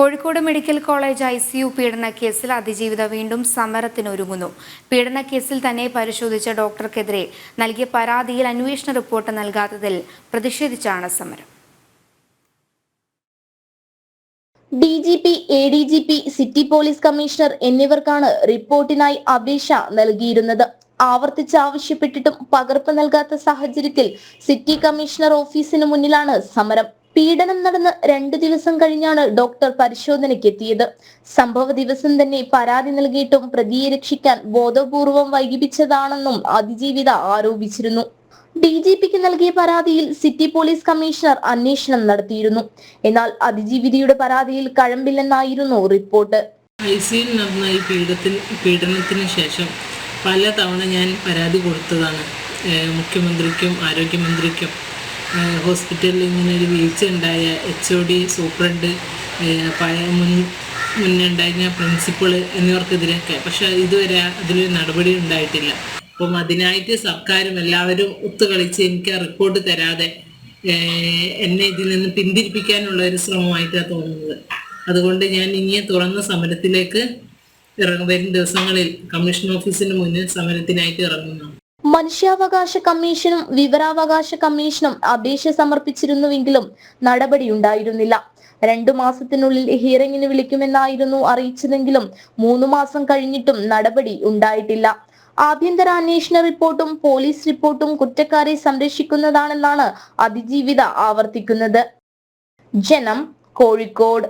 Kozhikode medical college I C U പീഡന കേസിൽ അതിജീവിത വീണ്ടും സമരത്തിനൊരുങ്ങുന്നു. പീഡന കേസിൽ തന്നെ പരിശോധിച്ച ഡോക്ടർക്കെതിരെ നൽകിയ പരാതിയിൽ അന്വേഷണ റിപ്പോർട്ട് നൽകാത്തതിൽ പ്രതിഷേധിച്ചാണ് സമരം. D G P A D G P city police commissioner എന്നിവർക്കാണ് റിപ്പോർട്ടിനായി അപേക്ഷ നൽകിയിരുന്നത്. ആവർത്തിച്ച് ആവശ്യപ്പെട്ടിട്ടും പകർപ്പ് നൽകാത്ത സാഹചര്യത്തിൽ സിറ്റി കമ്മീഷണർ ഓഫീസിന് മുന്നിലാണ് സമരം. പീഡനം നടന്ന് രണ്ടു ദിവസം കഴിഞ്ഞാണ് ഡോക്ടർ പരിശോധനയ്ക്ക് എത്തിയത് സംഭവ ദിവസം തന്നെ പരാതി നൽകിയിട്ടും പ്രതിയെ രക്ഷിക്കാൻ ബോധപൂർവം വൈകിപ്പിച്ചതാണെന്നും അതിജീവിത ആരോപിച്ചിരുന്നു. ഡി ജി പിക്ക് നൽകിയ പരാതിയിൽ സിറ്റി പോലീസ് കമ്മീഷണർ അന്വേഷണം നടത്തിയിരുന്നു. എന്നാൽ അതിജീവിതയുടെ പരാതിയിൽ കഴമ്പില്ലെന്നായിരുന്നു റിപ്പോർട്ട്. ഈ പീഡനത്തിന് ശേഷം പല തവണ ഞാൻ പരാതി കൊടുത്തതാണ്. മുഖ്യമന്ത്രിക്കും ആരോഗ്യമന്ത്രിക്കും ഹോസ്പിറ്റലിൽ ഇങ്ങനെ ഒരു വീഴ്ച ഉണ്ടായ എച്ച് ഒ ഡി സൂപ്രണ്ട് പഴയ മുൻ മുന്നേ ഉണ്ടായിരുന്ന പ്രിൻസിപ്പൾ എന്നിവർക്കെതിരെയൊക്കെ. പക്ഷെ ഇതുവരെ അതിലൊരു നടപടി ഉണ്ടായിട്ടില്ല. അപ്പം അതിനായിട്ട് സർക്കാരും എല്ലാവരും ഒത്തുകളിച്ച് എനിക്ക് ആ റിപ്പോർട്ട് തരാതെ എന്നെ ഇതിൽ നിന്ന് പിന്തിരിപ്പിക്കാനുള്ള ഒരു ശ്രമമായിട്ടാണ് തോന്നുന്നത്. അതുകൊണ്ട് ഞാൻ ഇനി തുറന്ന സമരത്തിലേക്ക് ഇറങ്ങും. വരും ദിവസങ്ങളിൽ കമ്മീഷൻ ഓഫീസിന് മുന്നിൽ സമരത്തിനായിട്ട് ഇറങ്ങുന്നു മനുഷ്യാവകാശ കമ്മീഷനും വിവരാവകാശ കമ്മീഷനും അപേക്ഷ സമർപ്പിച്ചിരുന്നുവെങ്കിലും നടപടിയുണ്ടായിരുന്നില്ല. രണ്ടു മാസത്തിനുള്ളിൽ ഹിയറിംഗിന് വിളിക്കുമെന്നായിരുന്നു അറിയിച്ചതെങ്കിലും മൂന്ന് മാസം കഴിഞ്ഞിട്ടും നടപടി ഉണ്ടായിട്ടില്ല. ആഭ്യന്തര അന്വേഷണ റിപ്പോർട്ടും പോലീസ് റിപ്പോർട്ടും കുറ്റക്കാരെ സംരക്ഷിക്കുന്നതാണെന്നാണ് അതിജീവിത ആവർത്തിക്കുന്നത്. ജനം കോഴിക്കോട്.